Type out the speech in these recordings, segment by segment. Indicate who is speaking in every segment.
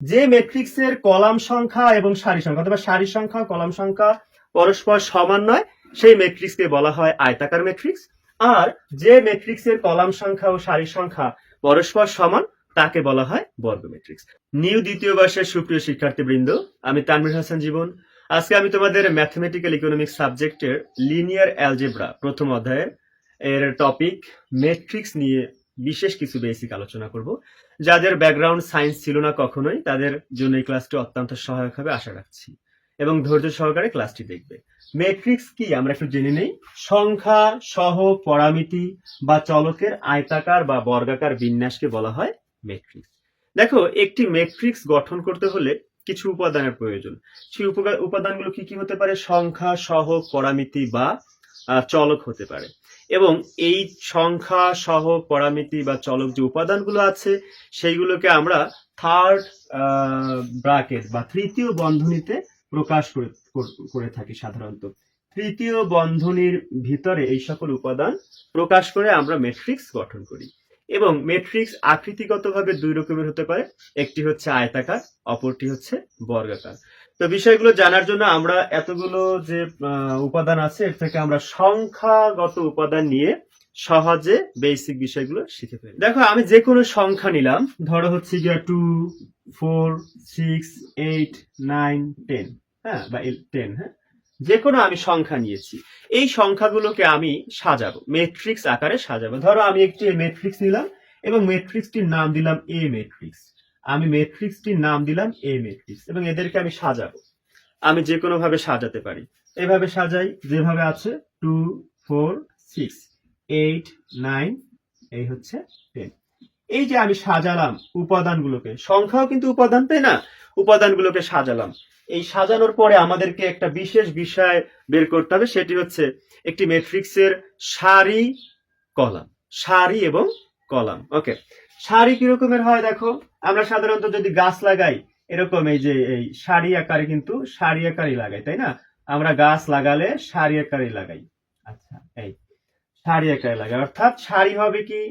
Speaker 1: যে ম্যাট্রিক্সের কলাম সংখ্যা এবং সারি সংখ্যা, অথবা সারি সংখ্যা, কলাম সংখ্যা পরস্পর সমান নয়, সেই ম্যাট্রিক্সকে বলা হয় আয়তাকার ম্যাট্রিক্স আর যে ম্যাট্রিক্সের কলাম সংখ্যা ও সারি সংখ্যা পরস্পর সমান, তাকে বলা হয় বর্গ ম্যাট্রিক্স নিউ দ্বিতীয় বর্ষের সুপ্রিয় শিক্ষার্থীবৃন্দ, আমি তানভীর হাসান জীবন। আজকে আমি তোমাদের ম্যাথমেটিক্যাল ইকোনমিক্স সাবজেক্টের লিনিয়ার অ্যালজেব্রা প্রথম অধ্যায়ের, এর টপিক ম্যাট্রিক্স নিয়ে বিশেষ কিছু বেসিক আলোচনা করব। যাদের ব্যাকগ্রাউন্ড সায়েন্স ছিল না কখনোই, তাদের জন্য এই ক্লাসটি অত্যন্ত সহায়ক হবে, আশা রাখছি। এবং ধৈর্য সহকারে ক্লাসটি দেখবে। ম্যাট্রিক্স কি? আমরা একটু জেনে নেই। সংখ্যা, সহ, পরামিতি বা চলকের আয়তাকার বা বর্গাকার বিন্যাসকে বলা হয় ম্যাট্রিক্স দেখো, একটি ম্যাট্রিক্স গঠন করতে হলে কিছু উপাদানের প্রয়োজন। সেই উপাদানগুলো কি কি হতে পারে? সংখ্যা, সহ, পরামিতি বা চলক হতে পারে। এবং এই সংখ্যা সহ পরামিতি বা চলক যে উপাদানগুলো আছে, সেইগুলোকে আমরা থার্ড ব্রাকেট বা তৃতীয় বন্ধনীতে প্রকাশ করে করে থাকি সাধারণত। তৃতীয় বন্ধনীর ভিতরে এই সকল উপাদান প্রকাশ করে আমরা ম্যাট্রিক্স গঠন করি। এবং ম্যাট্রিক্স আকৃতিগতভাবে দুই রকমের হতে পারে। একটি হচ্ছে আয়তাকার, অপরটি হচ্ছে বর্গাকার। তো বিষয়গুলো জানার জন্য আমরা এতগুলো যে উপাদান আছে, এর থেকে আমরা সংখ্যাগত উপাদান নিয়ে সহজে বেসিক বিষয়গুলো শিখে ফেলি। দেখো, আমি যে কোনো সংখ্যা নিলাম, ধরো হচ্ছে গিয়ে two four six eight nine ten হ্যাঁ বা টেন হ্যাঁ? যে কোনো আমি সংখ্যা নিয়েছি, এই সংখ্যাগুলোকে আমি সাজাবো ম্যাট্রিক্স আকারে সাজাবো। ধরো আমি একটি ম্যাট্রিক্স নিলাম এবং ম্যাট্রিক্সটির নাম দিলাম এ ম্যাট্রিক্স আমি ম্যাট্রিক্সটির নাম দিলাম এ ম্যাট্রিক্স এবং এদেরকে আমি সাজাবো। আমি যে কোনো ভাবে সাজাতে পারি। এভাবে সাজাই, যেভাবে আছে two four six eight nine এই হচ্ছে টেন এই যে আমি সাজালাম উপাদানগুলোকে, সংখ্যাও কিন্তু উপাদান, তাই না? উপাদানগুলোকে সাজালাম। এই সাজানোর পরে আমাদেরকে একটা বিশেষ বিষয় বের করতে হবে, সেটি হচ্ছে একটি ম্যাট্রিক্সের সারি কলাম, সারি এবং কলাম ওকে সারি কিরকমের হয় দেখো? আমরা সাধারণত যদি গাছ লাগাই, এরকম এই যে, এই সারি আকারে কিন্তু সারি আকারই লাগাই, তাই না? আমরা গাছ লাগালে সারি আকারে লাগাই। আচ্ছা এই সারি আকারে লাগাই। অর্থাৎ সারি হবে কি?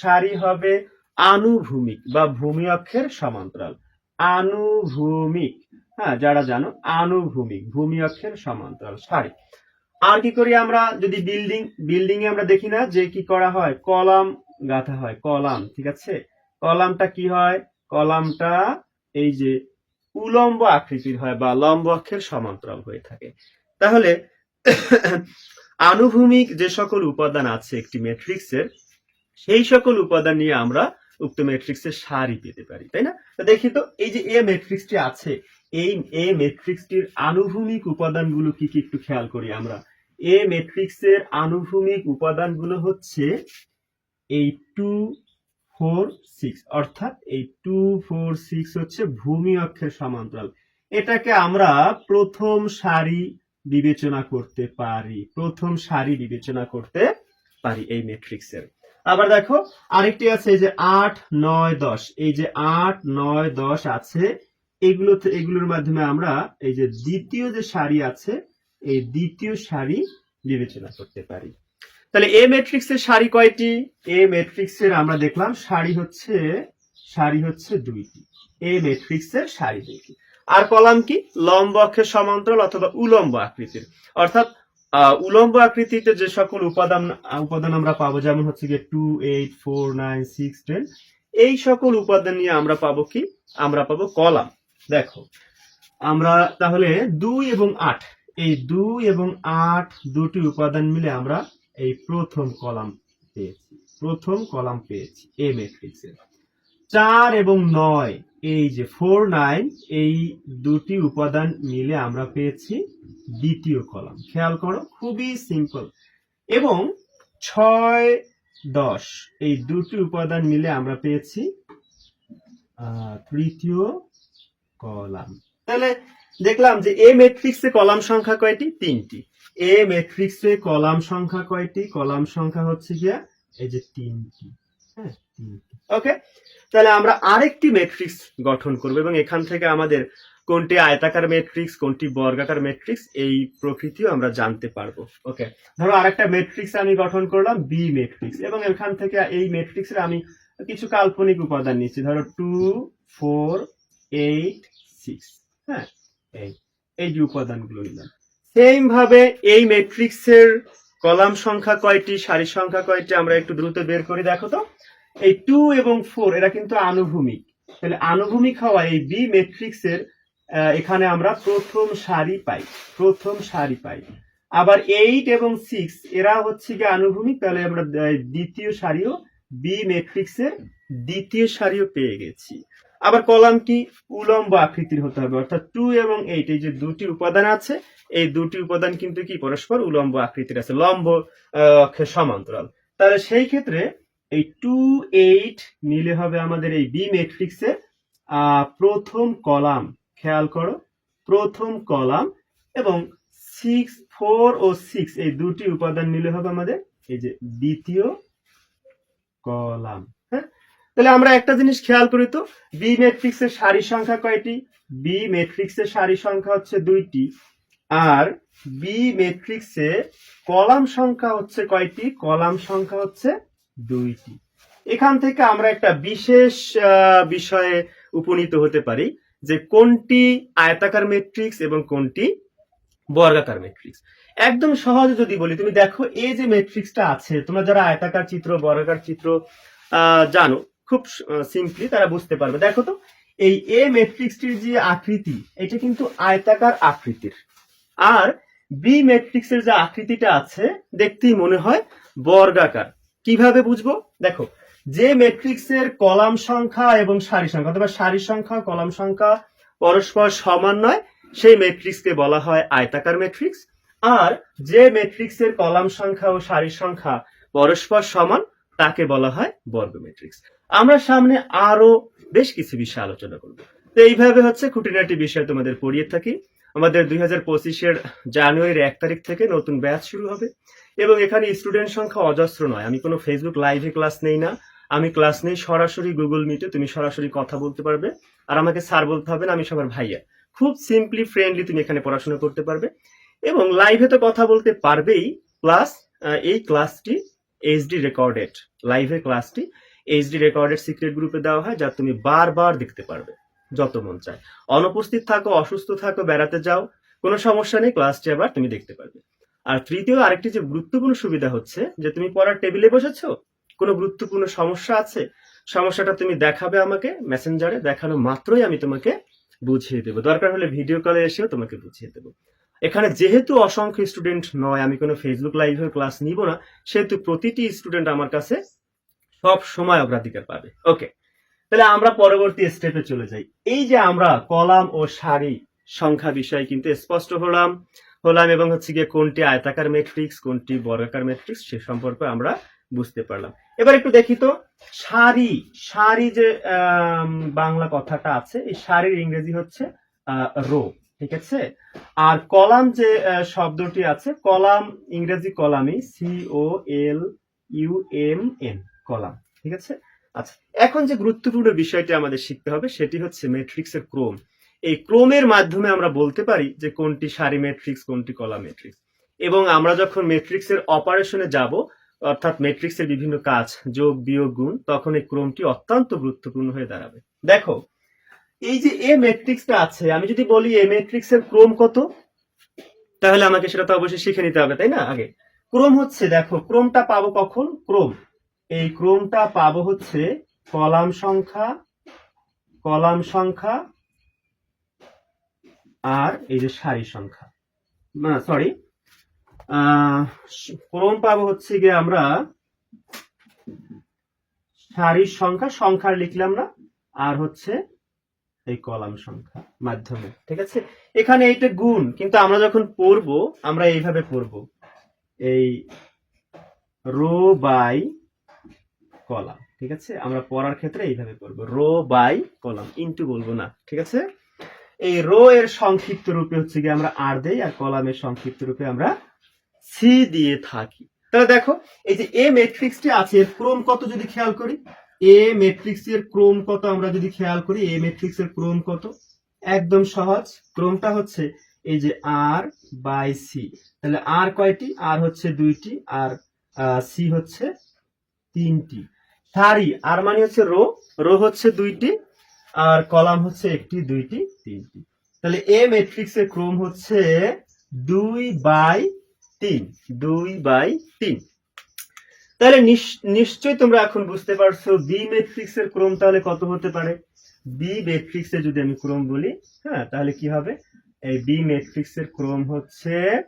Speaker 1: সারি হবে আনুভূমিক বা ভূমি অক্ষের সমান্তরাল। আনুভূমিক হ্যাঁ যারা জানো, আনুভূমিক, ভূমি অক্ষের সমান্তরাল সারি আর কি করি আমরা? যদি বিল্ডিং বিল্ডিং এ আমরা দেখি না যে কি করা হয়? কলাম গাঁথা হয়। কলাম, ঠিক আছে? কলামটা কি হয়? কলামটা এই যে উলম্ব আকৃতির হয় বা লম্ব অক্ষের সমান্তরাল হয়ে থাকে। তাহলে আনুভূমিক যে সকল উপাদান আছে একটি ম্যাট্রিক্সের, সেই সকল উপাদান নিয়ে আমরা উক্ত ম্যাট্রিক্সের সারি পেতে পারি, তাই না? দেখি তো, এই যে এ ম্যাট্রিক্সটি আছে, এই এ ম্যাট্রিক্সটির আনুভূমিক উপাদানগুলো কি কি একটু খেয়াল করি আমরা। এ ম্যাট্রিক্সের আনুভূমিক উপাদানগুলো হচ্ছে এই টু ফোর সিক্স, অর্থাৎ এই টু ফোর সিক্স হচ্ছে ভূমি অক্ষের সমান্তরাল। এটাকে আমরা প্রথম সারি বিবেচনা করতে পারি, প্রথম সারি বিবেচনা করতে পারি এই ম্যাট্রিক্সের। আবার দেখো, আরেকটি আছে এই যে আট, নয়, দশ। এই যে আট, নয়, দশ আছে এগুলো এগুলোর মাধ্যমে আমরা এই যে দ্বিতীয় যে সারি আছে, এই দ্বিতীয় সারি বিবেচনা করতে পারি। তাহলে এ ম্যাট্রিক্সের সারি কয়টি? এ ম্যাট্রিক্সের আমরা দেখলাম সারি হচ্ছে সারি হচ্ছে দুইটি। এ ম্যাট্রিক্সের সারি দুইটি। আর কলাম কি? লম্ব অক্ষের সমান্তরাল অথবা উলম্ব আকৃতির। অর্থাৎ উলম্ব আকৃতিতে যে সকল উপাদান উপাদান আমরা পাবো, যেমন হচ্ছে গিয়ে two eight four nine six ten এই সকল উপাদান নিয়ে আমরা পাবো কি? আমরা পাবো কলাম। দেখো, আমরা তাহলে দুই এবং আট, এই দুই এবং আট দুটি উপাদান মিলে আমরা এই প্রথম কলাম পেয়েছি। প্রথম কলাম পেয়েছি এ ম্যাট্রিক্সের চার এবং নয়, এই যে ফোর নাইন এই দুটি উপাদান মিলে আমরা পেয়েছি দ্বিতীয় কলাম। খেয়াল করো, খুবই সিম্পল এবং ছয়, দশ, এই দুটি উপাদান মিলে আমরা পেয়েছি তৃতীয় কলাম। তাহলে দেখলাম যে এ ম্যাট্রিক্সে কলাম সংখ্যা কয়টি? তিনটি। এ ম্যাট্রিক্সে কলাম সংখ্যা কয়টি? কলাম সংখ্যা হচ্ছে গিয়া এই যে তিনটি। হ্যাঁ তিনটি। ওকে তাহলে আমরা আরেকটি ম্যাট্রিক্স গঠন করব এবং এখান থেকে আমাদের কোনটি আয়তাকার ম্যাট্রিক্স কোনটি বর্গাকার ম্যাট্রিক্স এই প্রকৃতিও আমরা জানতে পারব। ওকে ধরো আরেকটা ম্যাট্রিক্স আমি গঠন করলাম বি ম্যাট্রিক্স এবং এখান থেকে এই ম্যাট্রিক্সের আমি কিছু কাল্পনিক উপাদান নিচ্ছি। ধরো টু ফোর এইট সিক্স হ্যাঁ এই এই যে উপাদানগুলো নিলাম। সেম ভাবে এই ম্যাট্রিক্সের কলাম সংখ্যা কয়টি, সারি সংখ্যা কয়টি, আমরা একটু দ্রুত বের করে, দেখো তো। এই টু এবং ফোর এরা কিন্তু আনুভূমিক। তাহলে আনুভূমিক হওয়া এই বি ম্যাট্রিক্সের এখানে আমরা প্রথম সারি পাই, প্রথম সারি পাই। আবার এইট এবং সিক্স এরা হচ্ছে গিয়ে আনুভূমিক, তাহলে আমরা দ্বিতীয় সারিও বি ম্যাট্রিক্সের দ্বিতীয় সারিও পেয়ে গেছি। আবার কলাম কি? উলম্ব আকৃতির হতে হবে, অর্থাৎ টু এবং এইট এই যে দুটি উপাদান আছে, এই দুটি উপাদান কিন্তু কি? পরস্পর উলম্ব আকৃতির আছে, লম্ব সমান্তরাল। তাহলে সেই ক্ষেত্রে এই টু এইট নিলে হবে আমাদের এই বি ম্যাট্রিক্সের প্রথম কলাম, খেয়াল করো, প্রথম কলাম এবং সিক্স ফোর ও সিক্স এই দুটি উপাদান নিলে হবে আমাদের, এই যে দ্বিতীয় কলাম হ্যাঁ? তাহলে আমরা একটা জিনিস খেয়াল করি তো বি ম্যাট্রিক্সের সারি সংখ্যা কয়টি? বি ম্যাট্রিক্সের সারি সংখ্যা হচ্ছে দুইটি, আর বি ম্যাট্রিক্সে কলাম সংখ্যা হচ্ছে কয়টি? কলাম সংখ্যা হচ্ছে দুইটি। এখান থেকে আমরা একটা বিশেষ বিষয়ে উপনীত হতে পারি যে কোনটি আয়তাকার ম্যাট্রিক্স এবং কোনটি বর্গাকার ম্যাট্রিক্স একদম সহজে যদি বলি, তুমি দেখো এই যে ম্যাট্রিক্সটা আছে, তোমরা যারা আয়তাকার চিত্র, বর্গাকার চিত্র জানো খুব সিম্পলি তারা বুঝতে পারবে। দেখো তো, এই এ ম্যাট্রিক্সটির যে আকৃতি, এটা কিন্তু আয়তাকার আকৃতির। আর বি ম্যাট্রিক্সের যে আকৃতিটা আছে, দেখতেই মনে হয় বর্গাকার। কীভাবে বুঝব? দেখো, যে ম্যাট্রিক্সের কলাম সংখ্যা এবং সারি সংখ্যা, অথবা সারি সংখ্যা, কলাম সংখ্যা পরস্পর সমান নয়, সেই ম্যাট্রিক্সকে বলা হয় আয়তাকার ম্যাট্রিক্স আর যে ম্যাট্রিক্সের কলাম সংখ্যা ও সারি সংখ্যা পরস্পর সমান তাকে বলা হয় বর্গ ম্যাট্রিক্স আমরা সামনে আরও বেশ কিছু বিষয় আলোচনা করব। তো এইভাবে হচ্ছে খুঁটিনাটি বিষয় তোমাদের পড়িয়ে থাকি। আমাদের দুই হাজার পঁচিশের জানুয়ারির এক তারিখ থেকে নতুন ব্যাচ শুরু হবে এবং এখানে স্টুডেন্ট সংখ্যা অজস্র নয়। আমি কোনো ফেসবুক লাইভে ক্লাস নেই না। আমি ক্লাস নেই সরাসরি গুগল মিটে তুমি সরাসরি কথা বলতে পারবে। আর আমাকে স্যার বলতে হবে না, আমি সবার ভাইয়া। খুব সিম্পলি ফ্রেন্ডলি তুমি এখানে পড়াশোনা করতে পারবে। এবং লাইভে তো কথা বলতে পারবেই। প্লাস এই ক্লাসটি এইচডি রেকর্ডেড লাইভের ক্লাসটি এইচডি রেকর্ডেড সিক্রেট গ্রুপে দেওয়া হয়, যা তুমি বারবার দেখতে পারবে, যত মন চায়। অনুপস্থিত থাকো, অসুস্থ থাকো, বেড়াতে যাও, কোনো সমস্যা নেই ক্লাসটি আবার তুমি দেখতে পারবে। আর তৃতীয়, আরেকটি যে গুরুত্বপূর্ণ সুবিধা হচ্ছে, যে তুমি পড়ার টেবিলে বসেছো, কোনো গুরুত্বপূর্ণ সমস্যা আছে, সমস্যাটা তুমি দেখাবে আমাকে মেসেঞ্জারে দেখানো মাত্রই আমি তোমাকে বুঝিয়ে দেবো। দরকার হলে ভিডিও কলে এসেও তোমাকে বুঝিয়ে দেবো। এখানে যেহেতু অসংখ্য স্টুডেন্ট নয়, আমি কোনো ফেসবুক লাইভের ক্লাস নিব না, সেহেতু প্রতিটি স্টুডেন্ট আমার কাছে সব সময় অগ্রাধিকার পাবে। ওকে তাহলে আমরা পরবর্তী স্টেপে চলে যাই। এই যে আমরা কলাম ও সারি সংখ্যা বিষয় কিন্তু স্পষ্ট হলাম। হলাম এবং হচ্ছে গিয়ে কোনটি আয়তাকার ম্যাট্রিক্স কোনটি বর্গাকার ম্যাট্রিক্স সে সম্পর্কে আমরা বুঝতে পারলাম। এবার একটু দেখি তো, সারি সারি যে বাংলা কথাটা আছে, এই সারির ইংরেজি হচ্ছে রো। ঠিক আছে? আর কলাম যে শব্দটি আছে, কলাম, ইংরেজি কলামই C O L U M N column, ঠিক আছে? আচ্ছা এখন যে গুরুত্বপূর্ণ বিষয়টি আমাদের শিখতে হবে, সেটি হচ্ছে ম্যাট্রিক্সের ক্রম। এই ক্রমের মাধ্যমে আমরা বলতে পারি যে কোনটি সারি ম্যাট্রিক্স, কোনটি কলাম ম্যাট্রিক্স। এবং আমরা যখন ম্যাট্রিক্সের অপারেশনে যাব, অর্থাৎ ম্যাট্রিক্সের বিভিন্ন কাজ, যোগ, বিয়োগ, গুণ, তখন এই ক্রমটি অত্যন্ত গুরুত্বপূর্ণ হয়ে দাঁড়াবে। দেখো এই যে এ ম্যাট্রিক্সটা আছে, আমি যদি বলি এ ম্যাট্রিক্সের ক্রম কত? তাহলে আমাকে সেটা তো অবশ্যই শিখে নিতে হবে, তাই না? আগে। ক্রম হচ্ছে, দেখো, ক্রমটা পাবো কখন? ক্রম। এই ক্রমটা পাবো হচ্ছে কলাম সংখ্যা কলাম সংখ্যা, আর এই যে সারি সংখ্যা। না সরি ক্রম পাবো হচ্ছে গিয়ে আমরা সারির সংখ্যা সংখ্যা লিখলাম না, আর হচ্ছে এই কলাম সংখ্যা মাধ্যমে, ঠিক আছে? এখানে এইটা গুণ, কিন্তু আমরা যখন পড়ব, আমরা এইভাবে পড়ব। এই রো বাই কলাম, ঠিক আছে? আমরা পড়ার ক্ষেত্রে এইভাবে পড়ব। রো বাই কলাম ইন্টু বলব না, ঠিক আছে? এই রো এর সংক্ষিপ্ত রূপে হচ্ছে কি আমরা আর দেই, আর কলামের সংক্ষিপ্ত রূপে আমরা সি দিয়ে থাকি। তাহলে দেখো, এই যে এ ম্যাট্রিক্সটি আছে, এর ক্রম কত যদি খেয়াল করি? এ ম্যাট্রিক্স এর ক্রম কত আমরা যদি খেয়াল করি এ ম্যাট্রিক্স এর ক্রম কত? একদম সহজ। ক্রমটা হচ্ছে এই যে আর বাই সি তাহলে আর কয়টি? আর হচ্ছে দুইটি, আর সি হচ্ছে তিনটি। সারি আর মানে হচ্ছে রো। রো হচ্ছে দুইটি, আর কলাম হচ্ছে একটি, দুইটি, তিনটি। তাহলে এ ম্যাট্রিক্সের ক্রম হচ্ছে দুই বাই তিন। দুই বাই তিন। তাহলে নিশ- নিশ্চয়ই তোমরা এখন বুঝতে পারছ বি ম্যাট্রিক্সের ক্রম তাহলে কত হতে পারে? বি ম্যাট্রিক্সে যদি আমি ক্রম বলি হ্যাঁ তাহলে কি হবে? এই বি ম্যাট্রিক্সের ক্রম হচ্ছে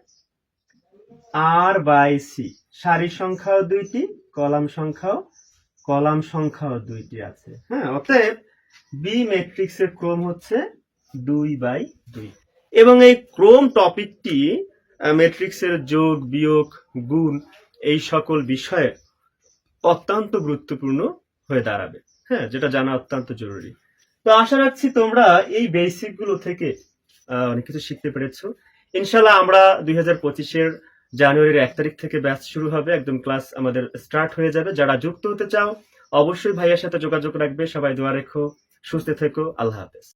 Speaker 1: আর বাই সি সারি সংখ্যাও দুইটি, কলাম সংখ্যাও কলাম সংখ্যাও দুইটি আছে। হ্যাঁ অতএব বি ম্যাট্রিক্সের ক্রম হচ্ছে দুই বাই দুই। এবং এই ক্রম টপিকটি ম্যাট্রিক্সের যোগ, বিয়োগ, গুণ এই সকল বিষয়ে অত্যন্ত গুরুত্বপূর্ণ হয়ে দাঁড়াবে। হ্যাঁ যেটা জানা অত্যন্ত জরুরি। তো আশা রাখছি তোমরা এই বেসিকগুলো থেকে অনেক কিছু শিখতে পেরেছ। ইনশাল্লাহ আমরা দুই হাজার পঁচিশের জানুয়ারির এক তারিখ থেকে ব্যাচ শুরু হবে। একদম ক্লাস আমাদের স্টার্ট হয়ে যাবে। যারা যুক্ত হতে চাও, অবশ্যই ভাইয়ের সাথে যোগাযোগ রাখবে। সবাই দোয়া রেখো, সুস্থ থেকো। আল্লাহ হাফেজ।